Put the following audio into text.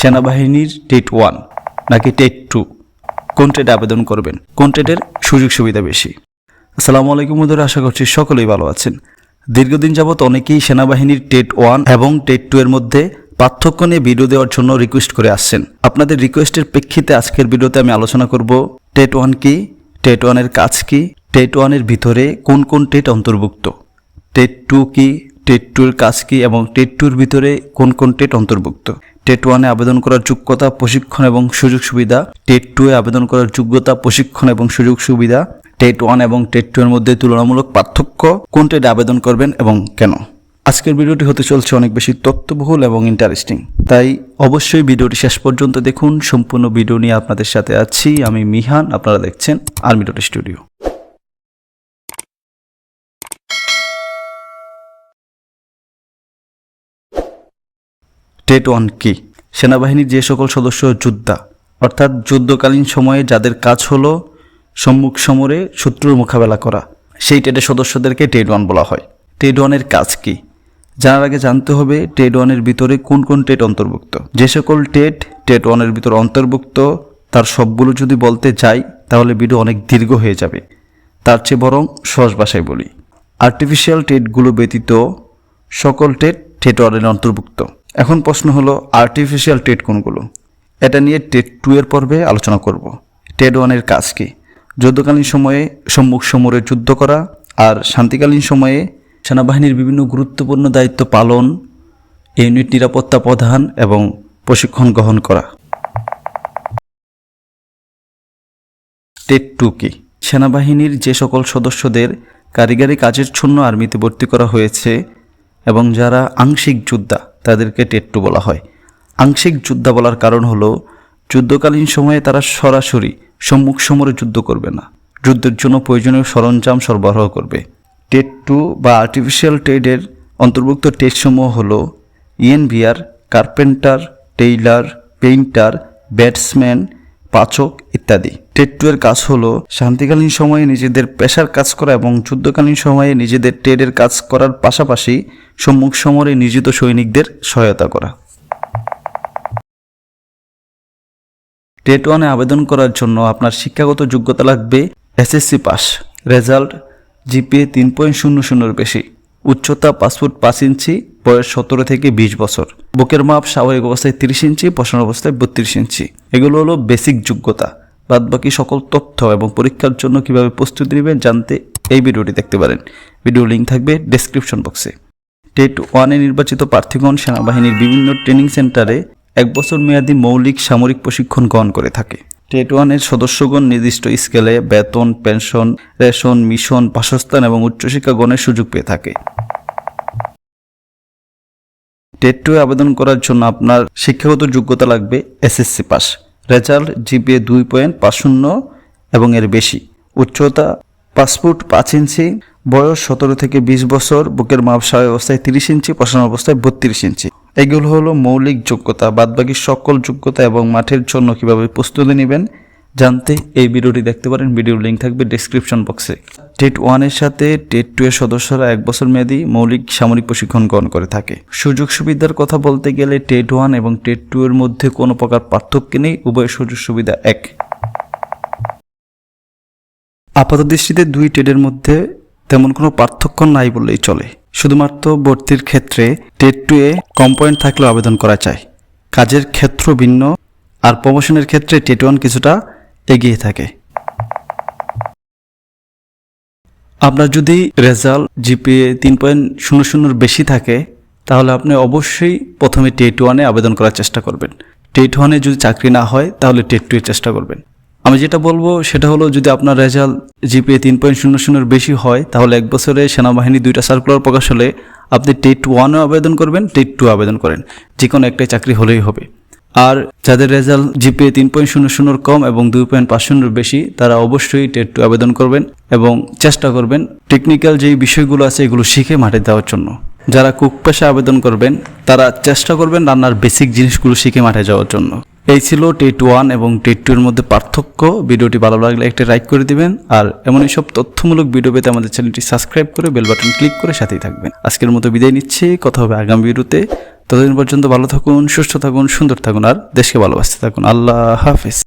সেনাবাহিনীর TET one নাকি TET two? কোন টেটে আবেদন করবেন? কোন টেটের সুযোগ সুবিধা বেশি? আসসালামু আলাইকুম বন্ধুরা, আশা করছি সকলেই ভালো আছেন। দীর্ঘদিন যাবৎ অনেকেই সেনাবাহিনীর টেট ওয়ান এবং টেট টু এর মধ্যে পার্থক্য নিয়ে ভিডিও দেওয়ার জন্য রিকোয়েস্ট করে আসছেন। আপনাদের রিকোয়েস্টের প্রেক্ষিতে আজকের ভিডিওতে আমি আলোচনা করব, টেট ওয়ান কি? টেট ওয়ানের কাজ কি? টেট ওয়ানের ভিতরে কোন কোন টেট অন্তর্ভুক্ত? টেট টু কি? টেট টুর কাজ কি? এবং টেট টুর ভিতরে কোন কোন টেট অন্তর্ভুক্ত? টেট ওয়ানে আবেদন করার যোগ্যতা, প্রশিক্ষণ এবং সুযোগ সুবিধা। টেট টু এ আবেদন করার যোগ্যতা, প্রশিক্ষণ এবং সুযোগ সুবিধা। টেট ওয়ান এবং টেট টু এর মধ্যে তুলনামূলক পার্থক্য। কোন টেটে আবেদন করবেন এবং কেন? আজকের ভিডিওটি হতে চলছে অনেক বেশি তথ্যবহুল এবং ইন্টারেস্টিং তাই অবশ্যই ভিডিওটি শেষ পর্যন্ত দেখুন। সম্পূর্ণ ভিডিও নিয়ে আপনাদের সাথে আছি। আমি মিহান, আপনারা দেখছেন army dot studio TET one কি? সেনাবাহিনীর যে সকল সদস্য যোদ্ধা, অর্থাৎ যুদ্ধকালীন সময়ে যাদের কাজ হলো সম্মুখ সমরে শত্রুর মোকাবেলা করা, সেই টেটের সদস্যদেরকে টেট ওয়ান বলা হয়। টেড ওয়ানের কাজ কি? জানার আগে জানতে হবে টেড ওয়ানের ভিতরে কোন কোন টেট অন্তর্ভুক্ত। যে সকল টেট টেট ওয়ানের ভিতরে অন্তর্ভুক্ত, তার সবগুলো যদি বলতে যাই, তাহলে ভিডিও অনেক দীর্ঘ হয়ে যাবে। তার চেয়ে বরং সহজ ভাষায় বলি। আর্টিফিশিয়াল টেটগুলো ব্যতীত সকল টেট টেট ওয়ানের অন্তর্ভুক্ত। এখন প্রশ্ন হলো আর্টিফিশিয়াল টেট কোনগুলো? এটা নিয়ে টেট টু এর পর্বে আলোচনা করব। টেট ওয়ানের কাজ কি? যুদ্ধকালীন সময়ে সম্মুখ সমরে যুদ্ধ করা আর শান্তিকালীন সময়ে সেনাবাহিনীর বিভিন্ন গুরুত্বপূর্ণ দায়িত্ব পালন ইউনিট নিরাপত্তা প্রধান এবং প্রশিক্ষণ গ্রহণ করা। টেট টু কি? সেনাবাহিনীর যে সকল সদস্যদের কারিগরি কাজের জন্য আর্মিতে ভর্তি করা হয়েছে এবং যারা আংশিক যোদ্ধা তাদেরকে টেট টু বলা হয়। আংশিক যোদ্ধা বলার কারণ হলো, যুদ্ধকালীন সময়ে তারা সরাসরি সম্মুখ সমরে যুদ্ধ করবে না। যুদ্ধের জন্য প্রয়োজনীয় সরঞ্জাম সরবরাহ করবে। টেট টু বা আর্টিফিশিয়াল ট্রেডের অন্তর্ভুক্ত টেস্টসমূহ হলো ENVR carpenter, tailor, painter, batsman, পাচক ইত্যাদি। টেট টু এর কাজ হলো শান্তিকালীন সময়ে নিজেদের পেশার কাজ করা এবং যুদ্ধকালীন সময়ে নিজেদের ট্রেডের কাজ করার পাশাপাশি সম্মুখ সমরে নিয়োজিত সৈনিকদের সহায়তা করা। টেট ওয়ানে আবেদন করার জন্য আপনার শিক্ষাগত যোগ্যতা লাগবে এসএসসি পাস রেজাল্ট জিপিএ তিন পয়েন্ট শূন্য শূন্যর বেশি। উচ্চতা পাসপোর্ট পাঁচ ইঞ্চি, বয়স সতেরো থেকে বিশ বছর। বুকের মাপ স্বাভাবিক অবস্থায় তিরিশ ইঞ্চি বসানো অবস্থায় বত্রিশ ইঞ্চি। এগুলো হলো বেসিক যোগ্যতা। বাদ বাকি সকল তথ্য এবং পরীক্ষার জন্য কীভাবে প্রস্তুতি নেবেন জানতে এই ভিডিওটি দেখতে পারেন। ভিডিও লিঙ্ক থাকবে ডেসক্রিপশন বক্সে টেট ওয়ানে নির্বাচিত প্রার্থীগণ সেনাবাহিনীর বিভিন্ন ট্রেনিং সেন্টারে এক বছর মেয়াদী মৌলিক সামরিক প্রশিক্ষণ গ্রহণ করে থাকে। টেট ওয়ানের সদস্যগণ নির্দিষ্ট স্কেলে বেতন পেনশন রেশন মিশন বাসস্থান এবং উচ্চশিক্ষা গ্রহণের সুযোগ পেয়ে থাকে। টেট টু আবেদন করার জন্য আপনার শিক্ষাগত যোগ্যতা লাগবে এসএসসি পাস রেজাল্ট জিপিএ দুই পয়েন্ট পাঁচ শূন্য এবং এর বেশি। উচ্চতা পাসপোর্ট পাঁচ ইঞ্চি, বয়স সতেরো থেকে বিশ বছর, বুকের মাপ স্বাভাবিক অবস্থায় তিরিশ ইঞ্চি, পশানো অবস্থায় বত্রিশ ইঞ্চি। এগুলো হলো মৌলিক যোগ্যতা, বাদবাকি সকল যোগ্যতা এবং মাঠের জন্য কীভাবে প্রস্তুতি নেবেন জানতে এই ভিডিওটি দেখতে পারেন। ভিডিওর লিঙ্ক থাকবে ডেসক্রিপশন বক্সে টেট ওয়ানের সাথে টেট টু এর সদস্যরা এক বছর মেয়াদী মৌলিক সামরিক প্রশিক্ষণ গ্রহণ করে থাকে। সুযোগ সুবিধার কথা বলতে গেলে টেট ওয়ান এবং টেট টু এর মধ্যে কোনো প্রকার পার্থক্য নেই, উভয় সুযোগ সুবিধা এক। আপাত দৃষ্টিতে দুই টেডের মধ্যে তেমন কোনো পার্থক্য নাই বললেই চলে। শুধুমাত্র ভর্তির ক্ষেত্রে টেট টু এ কম পয়েন্ট থাকলেও আবেদন করা যায়। কাজের ক্ষেত্র ভিন্ন, আর প্রমোশনের ক্ষেত্রে টেট ওয়ান কিছুটা এগিয়ে থাকে। আপনার যদি রেজাল্ট জিপিএ তিন পয়েন্ট শূন্য শূন্যর বেশি থাকে, তাহলে আপনি অবশ্যই প্রথমে টেট ওয়ানে আবেদন করার চেষ্টা করবেন। টেট ওয়ানে যদি চাকরি না হয়, তাহলে টেট টু এর চেষ্টা করবেন। আমি যেটা বলব, সেটা হলো যদি আপনার রেজাল্ট জিপিএ তিন পয়েন্ট শূন্য শূন্যর বেশি হয়, তাহলে এক বছরে সেনাবাহিনী দুইটা সার্কুলার প্রকাশ হলে আপনি টেট ওয়ানও আবেদন করবেন, টেট টু আবেদন করেন। যে কোনো একটাই চাকরি হলেই হবে। আর যাদের রেজাল্ট জিপিএ তিন পয়েন্ট শূন্য শূন্যর কম এবং দুই পয়েন্ট পাঁচ শূন্যর বেশি, তারা অবশ্যই টেট টু আবেদন করবেন এবং চেষ্টা করবেন টেকনিক্যাল যেই বিষয়গুলো আছে এগুলো শিখে মাঠে দেওয়ার জন্য। যারা কুক পেশা আবেদন করবেন, তারা চেষ্টা করবেন রান্নার বেসিক জিনিসগুলো শিখে মাঠে যাওয়ার জন্য। এই ছিল টেট ওয়ান এবং টেট টু এর মধ্যে পার্থক্য। ভিডিওটি ভালো লাগলে একটা লাইক করে দিবেন আর এমন সব তথ্যমূলক ভিডিও পেতে আমাদের চ্যানেলটি সাবস্ক্রাইব করে বেল বাটন ক্লিক করে সাথেই থাকবেন। আজকের মতো বিদায় নিচ্ছি। কথা হবে আগামী ভিডিওতে। ততদিন পর্যন্ত ভালো থাকুন সুস্থ থাকুন সুন্দর থাকুন আর দেশকে ভালোবাসতে থাকুন। আল্লাহ হাফিজ।